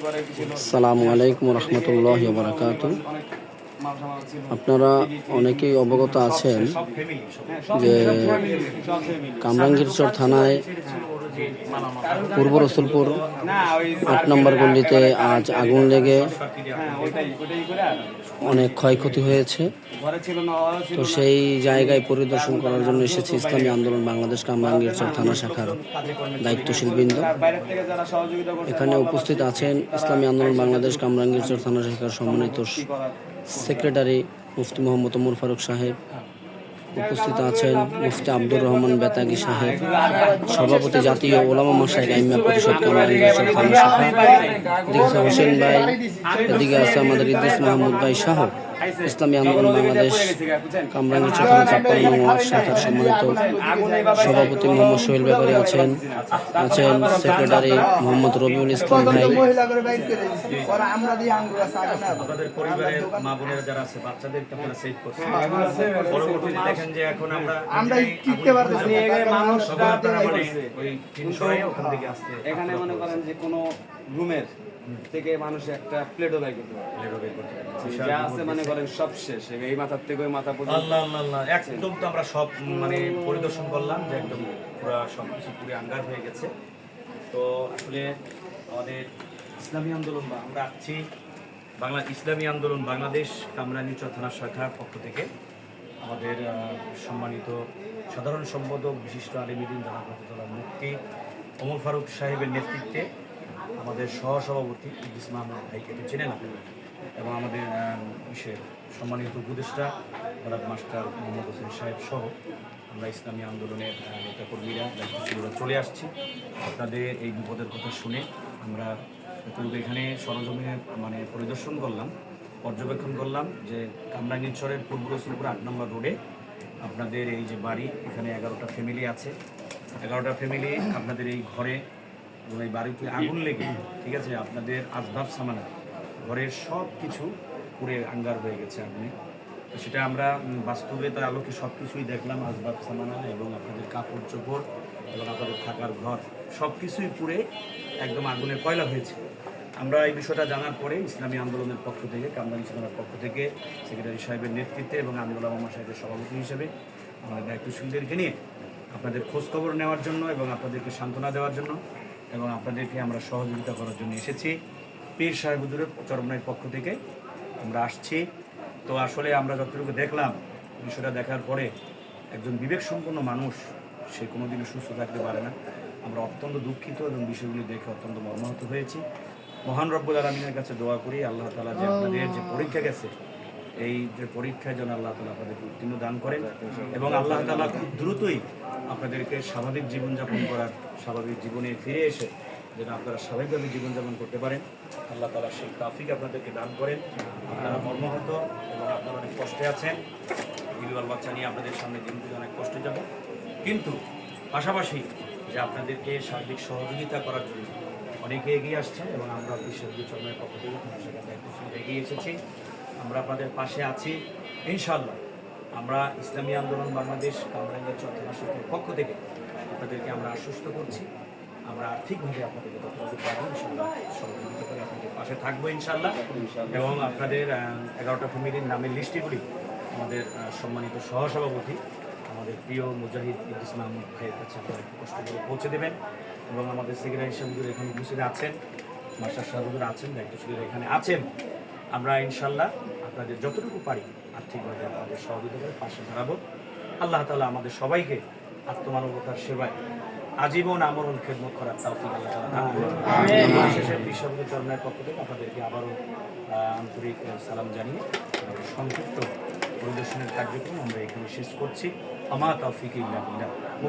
আসসালামু আলাইকুম রহমতুল্লাহ বারাকাতু আপনারা অনেকেই অবগত আছেন যে কামরাঙ্গীরচর থানায় পূর্ব রসুলপুর আট নম্বর গল্লিতে আজ আগুন লেগে অনেক ক্ষয়ক্ষতি হয়েছে। তো সেই জায়গায় পরিদর্শন করার জন্য এসেছে ইসলামী আন্দোলন বাংলাদেশ কামরাঙ্গীরচর থানা শাখার দায়িত্বশীল বৃন্দ এখানে উপস্থিত আছেন ইসলামী আন্দোলন বাংলাদেশ কামরাঙ্গীরচর থানা শাখার সম্মানিত সেক্রেটারি মুফতি মোহাম্মদ ওমর ফারুক সাহেব, উপস্থিত আছেন মুফতি আব্দুর রহমান বেতাগি সাহেব, সভাপতি জাতীয় ওলামা মাসাইক আইমা পরিষদ আছে হোসেন ভাই, এদিকে আছে আমাদের ইদ্রিস মাহমুদ ভাই শাহ ইসলামী আন্দোলন বাংলাদেশ কামরাঙ্গীরচর থানা ছাপ্পান্ন ওয়ার্ড শাখার সম্মানিত সভাপতি মোহাম্মদ সোহেল ব্যাপারী আছেন আছেন। সেক্রেটারি মোহাম্মদ রবিউল ইসলাম ভাই। আমরা দিয়ে আঙ্গুর আছে আগে না আপনাদের পরিবারের মা বোনেরা যারা আছে বাচ্চাদেরকে আপনারা সেভ করছেন। পরবর্তীতে দেখেন যে এখন আমরা আমরা টিকতে পারতেছি না। মানুষ সবাই আপনারা মানে ওই তিনশো ওখান থেকে আসতে এখানে মনে করেন যে কোনো রুমের থেকে মানুষ একটা প্লেটও বাই করতে পারে। যা আছে মনে করেন সব শেষ। এই মাথার থেকে ওই মাথা পর্যন্ত আল্লাহ আল্লাহ একদম তো আমরা সব মানে পরিদর্শন করলাম যে একদম পুরো সব কিছু পুরো আঙ্গার হয়ে গেছে। তো আসলে আমাদের ইসলামী আন্দোলন বা আমরা আসছি বাংলা ইসলামী আন্দোলন বাংলাদেশ কামরানীচর থানা শাখার পক্ষ থেকে। আমাদের সম্মানিত সাধারণ সম্পাদক বিশিষ্ট আলিমিদিন জানা মুক্তি ওমর ফারুক সাহেবের নেতৃত্বে। আমাদের সহসভাপতি ইদ্রিস মাহমুদ ভাইকে তো চেনেন আপনি? এবং আমাদের ইসের সম্মানিত উপদেষ্টা জনাব মাস্টার মোহাম্মদ হোসেন সাহেব সহ আমরা ইসলামী আন্দোলনের নেতাকর্মীরা, দায়িত্বশীলরা চলে আসছি। আপনাদের এই বিপদের কথা শুনে আমরা এখানে সরজমিনে মানে পরিদর্শন করলাম, পর্যবেক্ষণ করলাম যে কামরাঙ্গীরচরের পূর্ব রসুলপুর আট নম্বর রোডে আপনাদের এই যে বাড়ি, এখানে এগারোটা ফ্যামিলি আছে। এগারোটা ফ্যামিলি আপনাদের এই ঘরে এবং এই বাড়িতে আগুন লেগে ঠিক আছে, আপনাদের আসবাব সামানা, ঘরের সব কিছু পুড়ে আঙ্গার হয়ে গেছে আগুনে। তো সেটা আমরা বাস্তবে তার আলোকে সব কিছুই দেখলাম, আসবাব সামানা এবং আপনাদের কাপড় চোপড় এবং আপনাদের থাকার ঘর, সব কিছুই পুড়ে একদম আগুনের কয়লা হয়েছে। আমরা এই বিষয়টা জানার পরে ইসলামী আন্দোলনের পক্ষ থেকে, কামরানি সেনার পক্ষ থেকে সেক্রেটারি সাহেবের নেতৃত্বে এবং আমি ওলামা সাহেবের সভাপতি হিসেবে আমাদের দায়িত্বশীলদেরকে নিয়ে আপনাদের খোঁজখবর নেওয়ার জন্য এবং আপনাদেরকে সান্ত্বনা দেওয়ার জন্য এবং আপনাদেরকে আমরা সহযোগিতা করার জন্য এসেছি। পীর সাহেব হুজুরের চরমনের পক্ষ থেকে আমরা আসছি। তো আসলে আমরা যতটুকু দেখলাম, বিষয়টা দেখার পরে একজন বিবেকসম্পন্ন মানুষ, সে কোনোদিনও সুস্থ থাকতে পারে না। আমরা অত্যন্ত দুঃখিত এবং বিষয়গুলি দেখে অত্যন্ত মর্মাহত হয়েছি। মহান রব্বুল আলমিনের কাছে দোয়া করি, আল্লাহ তালা যে আপনাদের যে পরীক্ষা গেছে এই যে পরীক্ষায় যেন আল্লাহ তালা আপনাদেরকে উত্তীর্ণ দান করেন এবং আল্লাহ তালা খুব দ্রুতই আপনাদেরকে স্বাভাবিক জীবনযাপন করার, স্বাভাবিক জীবনে ফিরে এসে যেন আপনারা স্বাভাবিকভাবে জীবনযাপন করতে পারেন। আল্লাহ তালা সেই তাফিক আপনাদেরকে দান করেন। আপনারা মর্মাহত এবং আপনারা অনেক কষ্টে আছেন। বিবিবাল বাচ্চা নিয়ে আপনাদের সামনে দিনগুলো অনেক কষ্টে যাব। কিন্তু পাশাপাশি যে আপনাদেরকে সার্বিক সহযোগিতা করার জন্য অনেকে এগিয়ে আসছেন এবং আমরা বিশ্বের চন্দ্রের পক্ষ থেকে এগিয়ে এসেছি। আমরা আপনাদের পাশে আছি। ইনশাল্লাহ আমরা ইসলামী আন্দোলন বাংলাদেশ কামরাঙ্গের চন্দ্রনা শাখার পক্ষ থেকে আপনাদেরকে আমরা আশ্বস্ত করছি। আমরা আর্থিকভাবে আপনাদেরকে যতটুকু পারব ইনশাল্লাহ সহযোগিতা করে আপনাদের পাশে থাকব ইনশাল্লাহ এবং আপনাদের এগারোটা ফ্যামিলির নামের লিস্টগুলি আমাদের সম্মানিত সহসভাপতি আমাদের প্রিয় মুজাহিদ ইদ্দিস মাহমুদ ভাইয়ের কাছে আপনারা একটু কষ্ট করে পৌঁছে দেবেন। এবং আমাদের সেক্রেটারি সাহেবুর এখানে উপস্থিত আছেন। মাস্টার সাহেবুর আছেন দায়িত্বশীলরা এখানে আছেন। আমরা ইনশাল্লাহ আপনাদের যতটুকু পারি আর্থিকভাবে আপনাদের সহযোগিতা করে পাশে দাঁড়াবো। আল্লাহ তালা আমাদের সবাইকে আত্মমানবতার সেবায় আজীবন আমরণ খেদমত করার তৌফিক আল্লাহ। শেষে বিশ্ববিদ্যালয় চরমের পক্ষ থেকে আপনাদেরকে আবারও আন্তরিক সালাম জানিয়ে সংক্ষিপ্ত পরিদর্শনের কার্যক্রম আমরা এখানে শেষ করছি। আমা তৌফিক ইল্লা